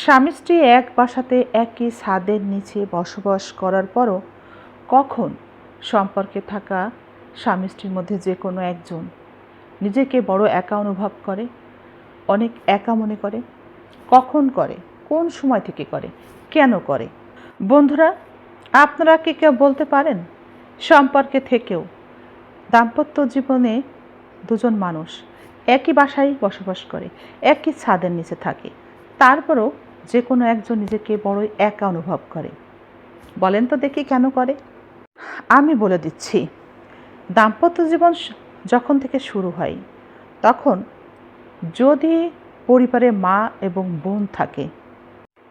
স্বামী স্ত্রী এক বাসাতে একই ছাদের নিচে বসবাস করার পরও কখন সম্পর্কে থাকা স্বামী স্ত্রীর মধ্যে যে কোনো একজন নিজেকে বড় একা অনুভব করে, অনেক একা মনে করে, কখন করে, কোন সময় থেকে করে, কেন করে? বন্ধুরা, আপনারা কি কেউ বলতে পারেন? সম্পর্কে থেকেও দাম্পত্য জীবনে দুজন মানুষ একই বাসায় বসবাস করে, একই ছাদের নিচে থাকে। তারপরও যে কোনো একজন নিজেকে বড়ই একা অনুভব করে। বলেন তো দেখি কেন করে? আমি বলে দিচ্ছি, দাম্পত্য জীবন যখন থেকে শুরু হয়, তখন যদি পরিবারে মা এবং বোন থাকে,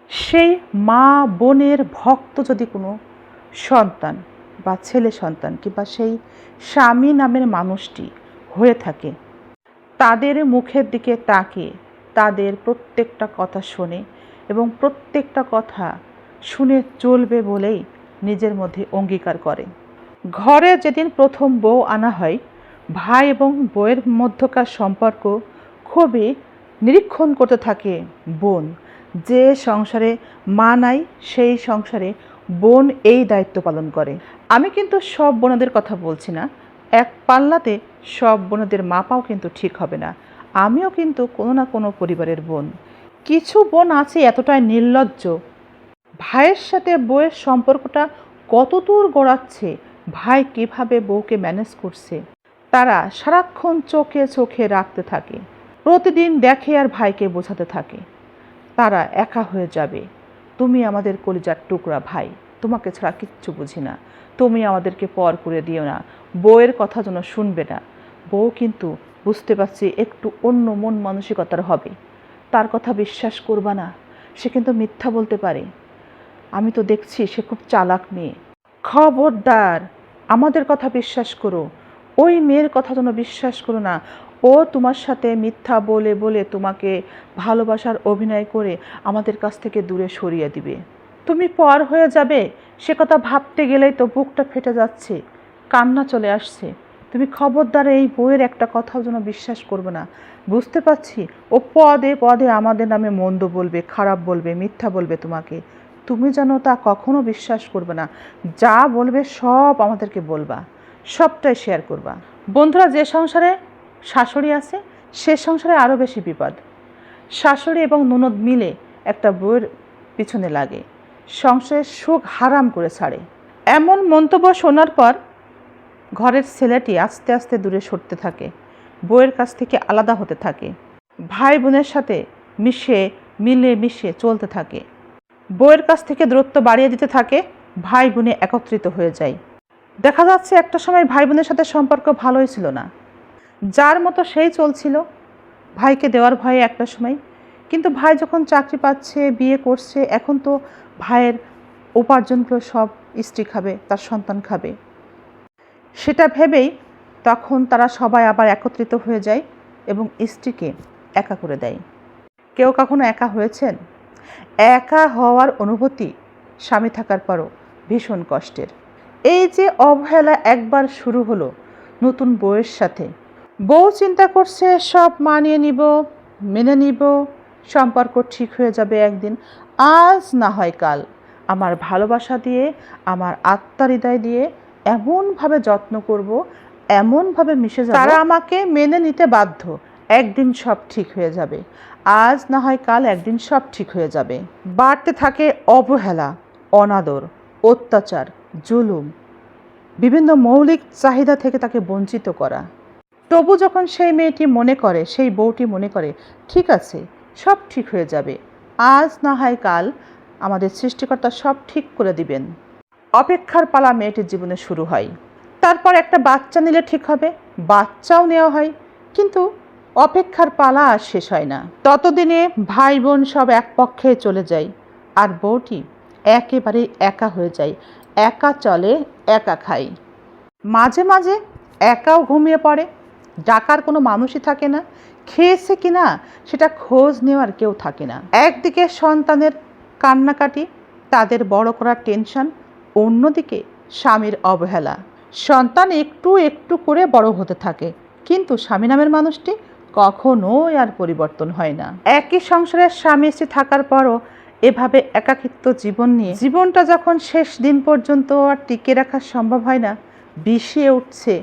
সেই মা বোনের ভক্ত যদি কোনো সন্তান বা ছেলে সন্তান কিংবা সেই স্বামী নামের মানুষটি হয়ে থাকে, তাদের মুখের দিকে তাকিয়ে তাদের প্রত্যেকটা কথা শোনে এবং প্রত্যেকটা কথা শুনে চলবে বলেই নিজের মধ্যে অঙ্গীকার করে। ঘরে যেদিন প্রথম বউ আনা হয়, ভাই এবং বউয়ের মধ্যকার সম্পর্ক খুবই নিরীক্ষণ করতে থাকে বোন। যে সংসারে মা নাই, সেই সংসারে বোন এই দায়িত্ব পালন করে। আমি কিন্তু সব বোনদের কথা বলছি না, এক পাল্লাতে সব বোনদের মাপাও কিন্তু ঠিক হবে না। আমিও কিন্তু কোনো না কোনো পরিবারের বোন। কিছু বোন আছে এতটাই নির্লজ্জ। ভাইয়ের সাথে বউয়ের সম্পর্কটা কতদূর গড়াচ্ছে? ভাই কীভাবে বউকে ম্যানেজ করছে? তারা সারাক্ষণ চোখে চোখে রাখতে থাকে। প্রতিদিন দেখে আর ভাইকে বোঝাতে থাকে। তারা একা হয়ে যাবে। তুমি আমাদের কলিজার টুকরা ভাই। তোমাকে ছাড়া কিচ্ছু বুঝি না। তুমি আমাদেরকে পর করে দিও না। বউয়ের কথা যেন শুনবে না। বউ কিন্তু বুঝতে পারছি একটু অন্য মন মানসিকতার হবে। তার কথা বিশ্বাস করবা না, সে কিন্তু মিথ্যা বলতে পারে। আমি তো দেখছি সে খুব চালাক মেয়ে। খবরদার, আমাদের কথা বিশ্বাস করো। ওই মেয়ের কথা যেন বিশ্বাস করো না। ও তোমার সাথে মিথ্যা বলে বলে তোমাকে ভালোবাসার অভিনয় করে আমাদের কাছ থেকে দূরে সরিয়ে দিবে। তুমি পর হয়ে যাবে, সে কথা ভাবতে গেলেই তো বুকটা ফেটে যাচ্ছে। কান্না চলে আসছে। তুমি খবরদার এই বইয়ের একটা কথাও যেন বিশ্বাস করবে না। বুঝতে পারছি? ও পদে পদে আমাদের নামে মন্দ বলবে, খারাপ বলবে, মিথ্যা বলবে তোমাকে। তুমি যেন তা কখনো বিশ্বাস করবে না। যা বলবে সব আমাদেরকে বলবা। সবটাই শেয়ার করবা। বন্ধুরা, যে সংসারে শাশুড়ি আছে, সে সংসারে আরও বেশি বিপদ। শাশুড়ি এবং ননদ মিলে একটা বইয়ের পিছনে লাগে। সংসারের সুখ হারাম করে ছাড়ে। এমন মন্তব্য শোনার পর ঘরের ছেলেটি আস্তে আস্তে দূরে সরতে থাকে বইয়ের কাছ থেকে আলাদা হতে থাকে। ভাই বোনের সাথে মিশে, মিলে মিশে চলতে থাকে। বইয়ের কাছ থেকে দূরত্ব বাড়িয়ে দিতে থাকে, ভাই বোনে একত্রিত হয়ে যায়। দেখা যাচ্ছে একটা সময় ভাই বোনের সাথে সম্পর্ক ভালোই ছিল না। যার মতো সেই চলছিল। ভাইকে দেওয়ার ভয়ে একটা সময়। কিন্তু ভাই যখন চাকরি পাচ্ছে, বিয়ে করছে, এখন তো ভাইয়ের উপার্জনগুলো সব স্ত্রী খাবে, তার সন্তান খাবে। সেটা ভেবেই তখন তারা সবাই আবার একত্রিত হয়ে যায় এবং স্ত্রীকে একা করে দেয়। কেউ কখনো একা হয়েছেন? একা হওয়ার অনুভূতি স্বামী থাকার পরও ভীষণ কষ্টের। এই যে অবহেলা একবার শুরু হলো নতুন বউয়ের সাথে। বউ চিন্তা করছে, সব মানিয়ে নিব, মেনে নিব, সম্পর্ক ঠিক হয়ে যাবে একদিন। আজ না হয় কাল। আমার ভালোবাসা দিয়ে, আমার আত্মার হৃদয় দিয়ে এমনভাবে যত্ন করব এমনভাবে মিশে যাবে তারা আমাকে মেনে নিতে বাধ্য। একদিন সব ঠিক হয়ে যাবে। আজ না হয় কাল একদিন সব ঠিক হয়ে যাবে। বাড়তে থাকে অবহেলা অনাদর অত্যাচার জুলুম বিভিন্ন মৌলিক চাহিদা থেকে তাকে বঞ্চিত করা। তবু যখন সেই মেয়েটি মনে করে সেই বউটি মনে করে ঠিক আছে সব ঠিক হয়ে যাবে। আজ না হয় কাল আমাদের সৃষ্টিকর্তা সব ঠিক করে দিবেন। অপেক্ষার পালা মেয়েটির জীবনে শুরু হয়। তারপর একটা বাচ্চা নিলে ঠিক হবে, বাচ্চাও নেওয়া হয়, কিন্তু অপেক্ষার পালা আর শেষ হয় না। ততদিনে ভাই বোন সব এক পক্ষে চলে যায়, আর বউটি একেবারে একা হয়ে যায়, একা চলে, একা খায়। মাঝে মাঝে একাও ঘুমিয়ে পড়ে, ডাকার কোনো মানুষই থাকে না, খেয়েছে কি না সেটা খোঁজ নেওয়ার কেউ থাকে না। একদিকে সন্তানের কান্নাকাটি, তাদের বড় করার টেনশন অন্যদিকে স্বামীর অবহেলা। সন্তান একটু একটু করে বড় হতে থাকে, কিন্তু স্বামী নামের মানুষটি কখনোই আর পরিবর্তন হয় না। একই সংসারের স্বামী স্ত্রী থাকার পরও এভাবে একাকিত্ব জীবন নিয়ে জীবনটা যখন শেষ দিন পর্যন্ত আর টিকে রাখা সম্ভব হয় না, বিষিয়ে উঠছে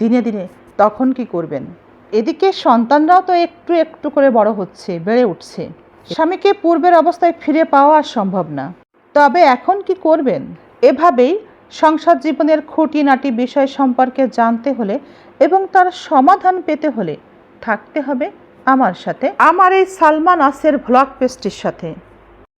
দিনে দিনে, তখন কি করবেন? এদিকে সন্তানরাও তো একটু একটু করে বড় হচ্ছে, বেড়ে উঠছে। স্বামীকে পূর্বের অবস্থায় ফিরে পাওয়া আর সম্ভব না। তবে এখন কি করবেন? এভাবেই সংসার জীবনের খুঁটিনাটি বিষয় সম্পর্কে জানতে হলে এবং তার সমাধান পেতে হলে থাকতে হবে আমার সাথে। আমার এই সালমান আসের ভ্লগ পেস্টির সাথে।